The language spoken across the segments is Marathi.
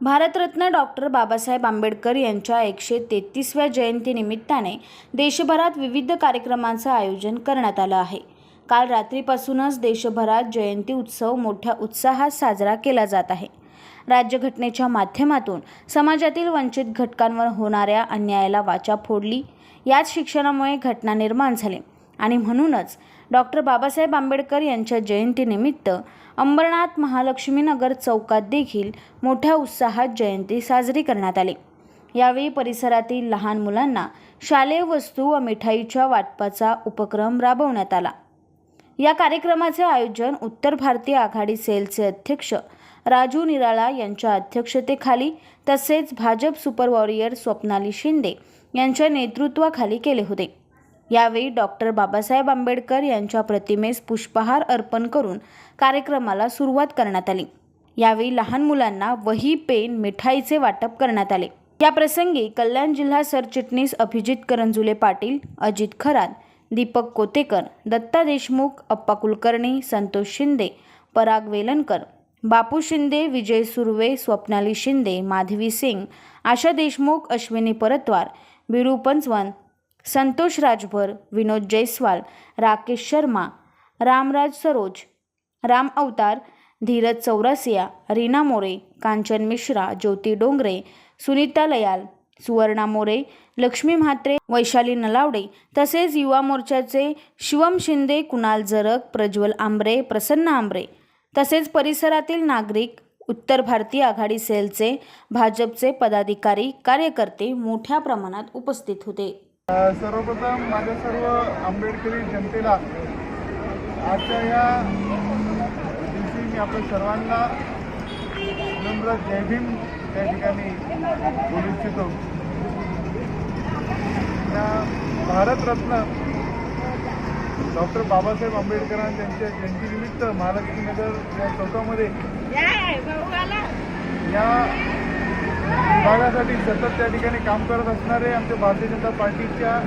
भारतरत्न डॉक्टर बाबासाहेब आंबेडकर यांच्या एकशे तेहतीसव्या जयंतीनिमित्ताने देशभरात विविध कार्यक्रमांचं आयोजन करण्यात आलं आहे. काल रात्रीपासूनच देशभरात जयंती उत्सव मोठ्या उत्साहात साजरा केला जात आहे. राज्यघटनेच्या माध्यमातून समाजातील वंचित घटकांवर होणाऱ्या अन्यायाला वाचा फोडली. याच शिक्षणामुळे घटना निर्माण झाली. आणि म्हणूनच डॉक्टर बाबासाहेब आंबेडकर यांच्या जयंतीनिमित्त अंबरनाथ महालक्ष्मीनगर चौकात देखील मोठ्या उत्साहात जयंती साजरी करण्यात आली. यावेळी परिसरातील लहान मुलांना शालेय वस्तू व मिठाईच्या वाटपाचा उपक्रम राबवण्यात आला. या कार्यक्रमाचे आयोजन उत्तर भारतीय आघाडी सेलचे अध्यक्ष राजू निराळा यांच्या अध्यक्षतेखाली तसेच भाजप सुपर वॉरियर स्वप्नाली शिंदे यांच्या नेतृत्वाखाली केले होते. यावेळी डॉक्टर बाबासाहेब आंबेडकर यांच्या प्रतिमेस पुष्पहार अर्पण करून कार्यक्रमाला सुरुवात करण्यात आली. यावेळी लहान मुलांना वही पेन मिठाईचे वाटप करण्यात आले. या प्रसंगी कल्याण जिल्हा सरचिटणीस अभिजित करंजुले पाटील अजित खरात दीपक कोतेकर दत्ता देशमुख अप्पा कुलकर्णी संतोष शिंदे पराग वेलणकर बापू शिंदे विजय सुर्वे स्वप्नाली शिंदे माधवी सिंग आशा देशमुख अश्विनी परतवार बिरू पंचवन संतोष राजभर विनोद जयस्वाल राकेश शर्मा रामराज सरोज राम अवतार धीरज चौरसिया रीना मोरे कांचन मिश्रा ज्योती डोंगरे सुनीता लयाल सुवर्णा मोरे लक्ष्मी म्हात्रे वैशाली नलावडे तसेच युवा मोर्चाचे शिवम शिंदे कुणाल जरक प्रज्वल आंबरे प्रसन्न आंबरे. तसेच परिसरातील नागरिक उत्तर भारतीय आघाडी सेलचे भाजपचे पदाधिकारी कार्यकर्ते मोठ्या प्रमाणात उपस्थित होते. सर्वप्रथम माझ्या सर्व आंबेडकरी जनतेला आजच्या या दिवशी मी आपल्या सर्वांना नम्र जय भीम त्या ठिकाणी बोलू इच्छितो. या भारतरत्न डॉक्टर बाबासाहेब आंबेडकरांच्या त्यांच्या जयंतीनिमित्त महालक्ष्मीनगर या चौकामध्ये या भागासाठी सतत त्या ठिकाणी काम करत असणारे आमच्या भारतीय जनता पार्टीच्या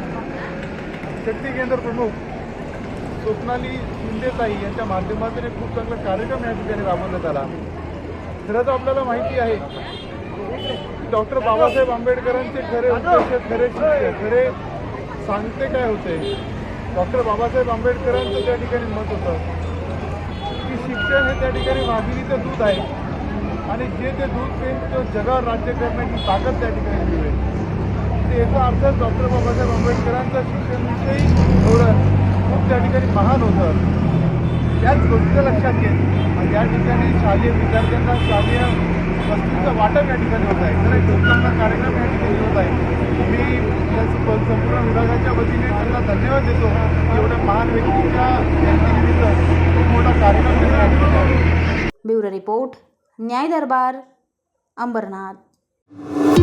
शक्ती केंद्र प्रमुख स्वप्नाली शिंदेताई यांच्या माध्यमातून एक खूप चांगला कार्यक्रम या ठिकाणी राबवण्यात आला. खरं तर आपल्याला माहिती आहे की डॉक्टर बाबासाहेब आंबेडकरांचे खरे उद्देश खरे खरे सांगते काय होते? डॉक्टर बाबासाहेब आंबेडकरांचं त्या ठिकाणी मत होतं की शिक्षण हे त्या ठिकाणी वाघिणीचं दूध आहे. आणि जे ते दूध पेन तो जगावर राज्य करण्याची ताकद त्या ठिकाणी मिळेल म्हणजे याचा अर्थ डॉक्टर बाबासाहेब आंबेडकरांचं शिक्षणविषयी धोरण खूप त्या ठिकाणी महान होतं. त्याच गोष्टीचं लक्षात घेत आणि या ठिकाणी शालेय विद्यार्थ्यांना शालेय वस्तूंचं वाटप या ठिकाणी होत आहे. तर एक कार्यक्रम या ठिकाणी होत आहे. मी या संपूर्ण विभागाच्या वतीने त्यांना धन्यवाद देतो. एवढ्या महान व्यक्तीच्या जयंतीनिमित्त खूप मोठा कार्यक्रम ब्युरो रिपोर्ट. न्याय दरबार अंबरनाथ.